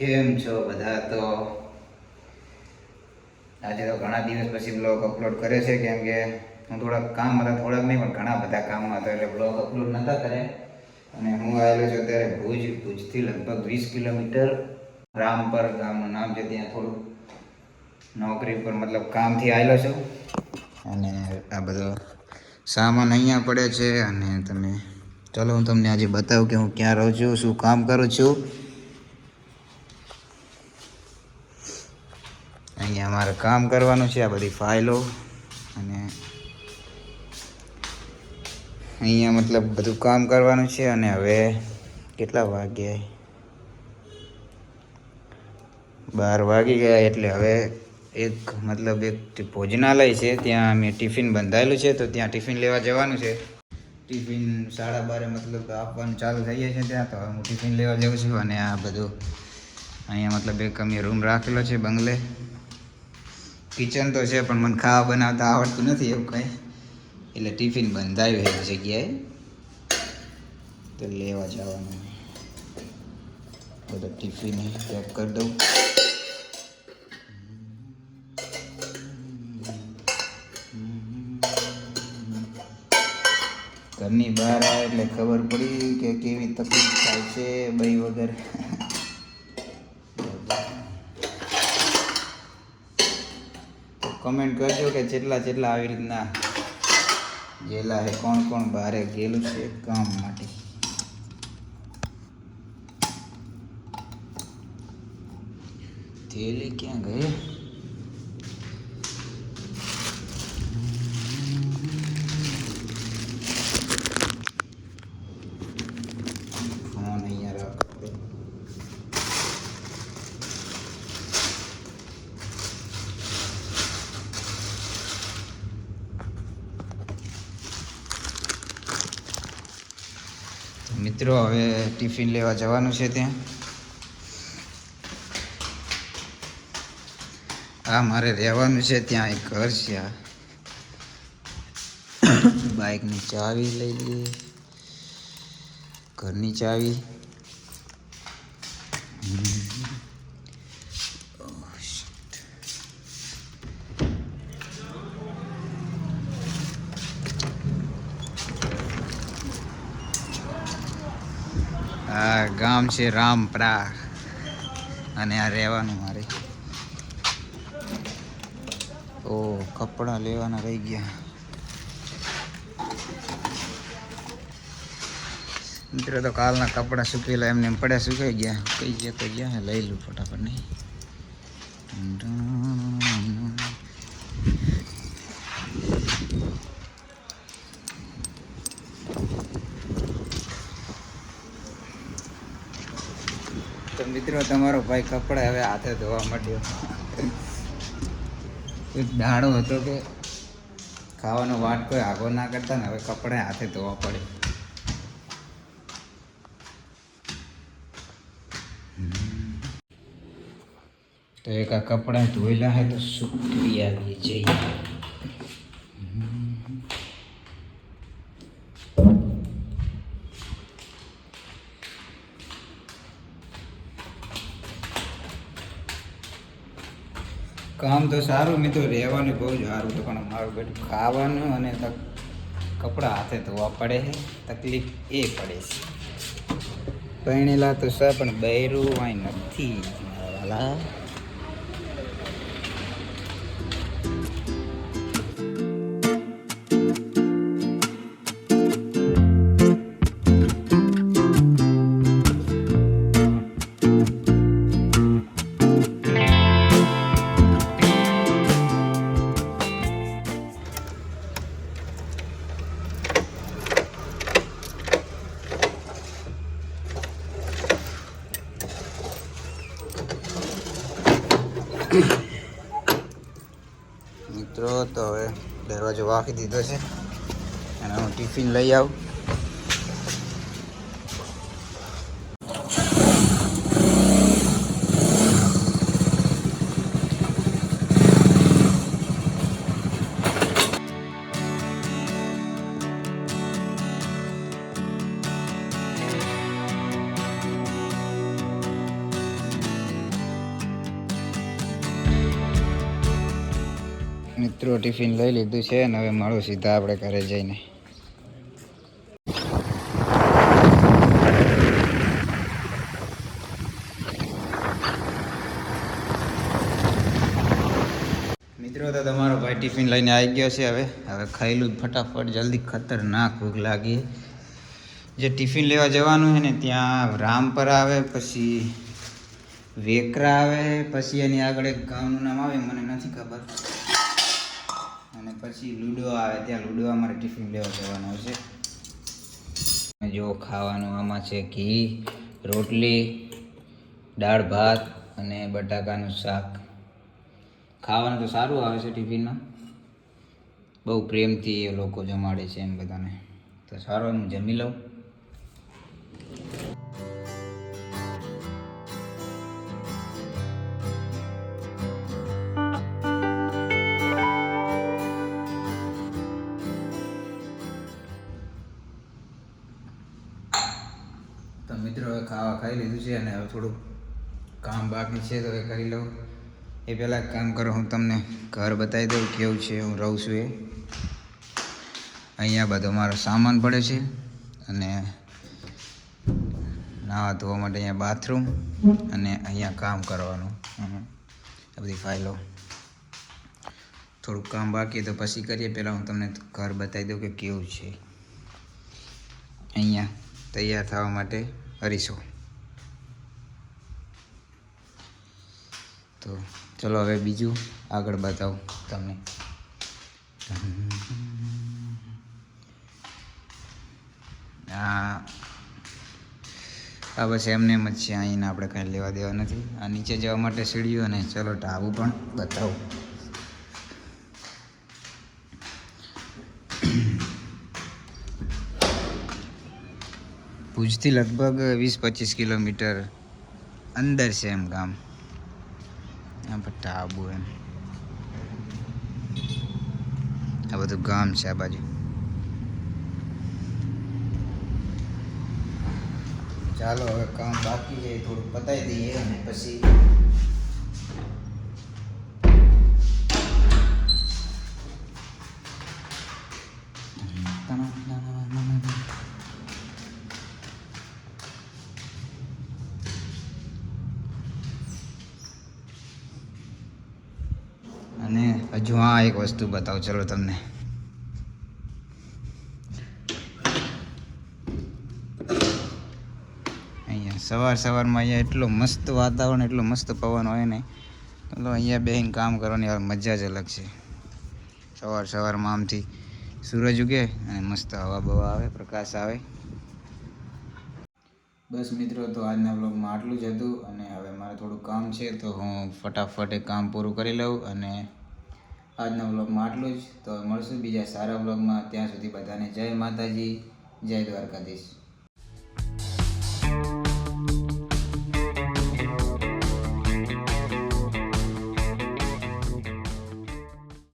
કેમ છો બધા તો? આજે તો ઘણા દિવસ પછી બ્લોગ અપલોડ કરે છે, કેમ કે હું થોડાક કામ હતા, થોડાક નહીં, પણ ઘણા બધા કામમાં હતા, એટલે બ્લોગ અપલોડ નતા કરે અને હું આવેલો છું અત્યારે ભુજ, ભુજથી લગભગ વીસ કિલોમીટર રામપર ગામનું નામ છે, ત્યાં થોડું નોકરી પર મતલબ કામથી આવેલો છું. અને આ બધો સામાન અહીંયા પડે છે, અને તમે, ચલો હું તમને આજે બતાવું કે હું ક્યાં રહું છું, શું કામ કરું છું. અહીંયા મારે કામ કરવાનું છે, આ બધી ફાઇલો. અને અહીંયા મતલબ બધું કામ કરવાનું છે, અને હવે કેટલા વાગ્યા બાર વાગી ગયા એટલે હવે એક મતલબ એક ભોજનાલય છે, ત્યાં મેં ટિફિન બંધાયેલું છે, તો ત્યાં ટિફિન લેવા જવાનું છે. ટિફિન સાડા બારે મતલબ આપવાનું ચાલુ થઈ જાય છે ત્યાં, તો હું ટિફિન લેવા જાઉં છું, અને આ બધું અહીંયા મતલબ એક અમે રૂમ રાખેલો છે બંગલે. કિચન તો છે, પણ મને ખાવા બનાવતા આવડતું નથી એવું કંઈ. એટલે ટિફિન બંધાયું એવી જગ્યાએ. તો લેવા જવાનું. બધો ટિફિન પેક કરી દઉં. ઘરની બહાર આવે એટલે ખબર પડી કે કેવી તકલીફ થાય છે બઈ વગર તો કમેન્ટ કરજો કે જેટલા જેટલા આવી રીતના ગયેલા છે, કોણ કોણ બહારે ગયેલું છે કામ માટે. થેલી ક્યાં ગઈ ફોન અહીંયા રાખો તો મિત્રો, હવે ટિફિન લેવા જવાનું છે ત્યાં. હા મારે રહેવાનું છે, ત્યાં એક ઘર છે આ. બાઇકની ચાવી લઈ લઈએ. ઘરની ચાવી. આ ગામ છે રામપરા અને આ રહેવાનું મારે. ઓ, કપડાં લેવાના રહી ગયા. મિત્રો તો કાલના કપડાં સુકેલા એમને એમ પડ્યા સુકાઈ ગયા. કઈ ગયા તો ગયા લઈ લઉં ફટાફટ નહીં. તો મિત્રો, તમારો ભાઈ કપડા હવે હાથે ધોવા માંડ્યો. દાડો હતો કે ખાવાનો વાટ કોઈ આગો ના કરતા ને, હવે કપડા હાથે ધોવા પડે. તો એક આ કપડાં ધોયેલા હે તો સુકવી આવી જઈએ. કામ તો સારું મેં તો રહેવાનું બહુ જ સારું તો પણ મારું બેટું ખાવાનું અને કપડાં હાથે ધોવા પડે છે. તકલીફ એ પડે છે. પરણેલા તો સર પણ બૈરું અહીં નથી. વાલા. મિત્રો તો હવે દરવાજો વાંકી દીધો છે. અને હું ટિફિન લઈ આવું. મિત્રો ટિફિન લઈ લીધું છે અને હવે મળું સીધા આપણે ઘરે જઈને. મિત્રો, તો તમારો ભાઈ ટિફિન લઈને આવી ગયો છે હવે. હવે ખાઈલું ફટાફટ, જલ્દી ખતરનાક ભૂખ લાગી. જે ટિફિન લેવા જવાનું છે ને, ત્યાં રામપર આવે, પછી વેકરા આવે, પછી એની આગળ એક ગામનું નામ આવે, મને નથી ખબર. અને પછી લુડો આવે, ત્યાં લુડો અમારે ટિફિન લેવા જવાનું છે. જો ખાવાનું, આમાં છે ઘી, રોટલી, દાળ ભાત અને બટાકાનું શાક. ખાવાનું તો સારું આવે છે ટિફિનમાં. બહુ પ્રેમથી એ લોકો જમાડે છે એમ બધાને. તો સારું હું જમી લઉં. મિત્રો હવે ખાવા ખાઈ લીધું છે અને હવે થોડુંક કામ બાકી છે તો એ કરી લઉં. એ પહેલાં કામ કરો, હું તમને ઘર બતાવી દઉં કેવું છે, હું રહું છું એ. અહીંયા બધો મારો સામાન પડે છે અને નાવા ધોવા માટે અહીંયા બાથરૂમ અને અહીંયા કામ કરવાનું. આ બધી ફાઇલો. થોડુંક કામ બાકી તો પછી કરીએ. પહેલાં હું તમને ઘર બતાવી દઉં કે કેવું છે. અહીંયા તૈયાર થવા માટે અરીસો તો ચલો હવે બીજું આગળ બતાવું તમને. આ આ બસ એમને એમ જ છે, અહીંને આપણે કાંઈ લેવા દેવા નથી. આ નીચે જવા માટે સીડીઓ અને ચલો ટાવું પણ બતાવું. ભુજથી લગભગ વીસ પચીસ કિલોમીટર અંદર છે એમ ગામ આ પર ટાબુ એમ આ બધું ગામ છે આ બાજુ ચાલો હવે કામ બાકી છે એ થોડુંક પતાવી દઈએ અને પછી હજુ આ એક વસ્તુ બતાવું, ચલો તમને. અહીંયા સવાર સવારમાં અહીંયા એટલો મસ્ત વાતાવરણ, એટલો મસ્ત પવન હોય ને, તો અહીંયા બેહીને કામ કરવાની મજા જ અલગ છે. સવાર સવારમાં આમથી સૂરજ ઉગે અને મસ્ત હવા બવા આવે, પ્રકાશ આવે. બસ મિત્રો, તો આજના બ્લોગમાં આટલું જ હતું અને હવે મારે થોડું કામ છે, તો હું ફટાફટ એ કામ પૂરું કરી લઉં અને આજના બ્લોગમાં આટલું જ. તો મળશું બીજા સારા બ્લોગમાં ત્યાં સુધી બધાને જય માતાજી, જય દ્વારકાધીશ.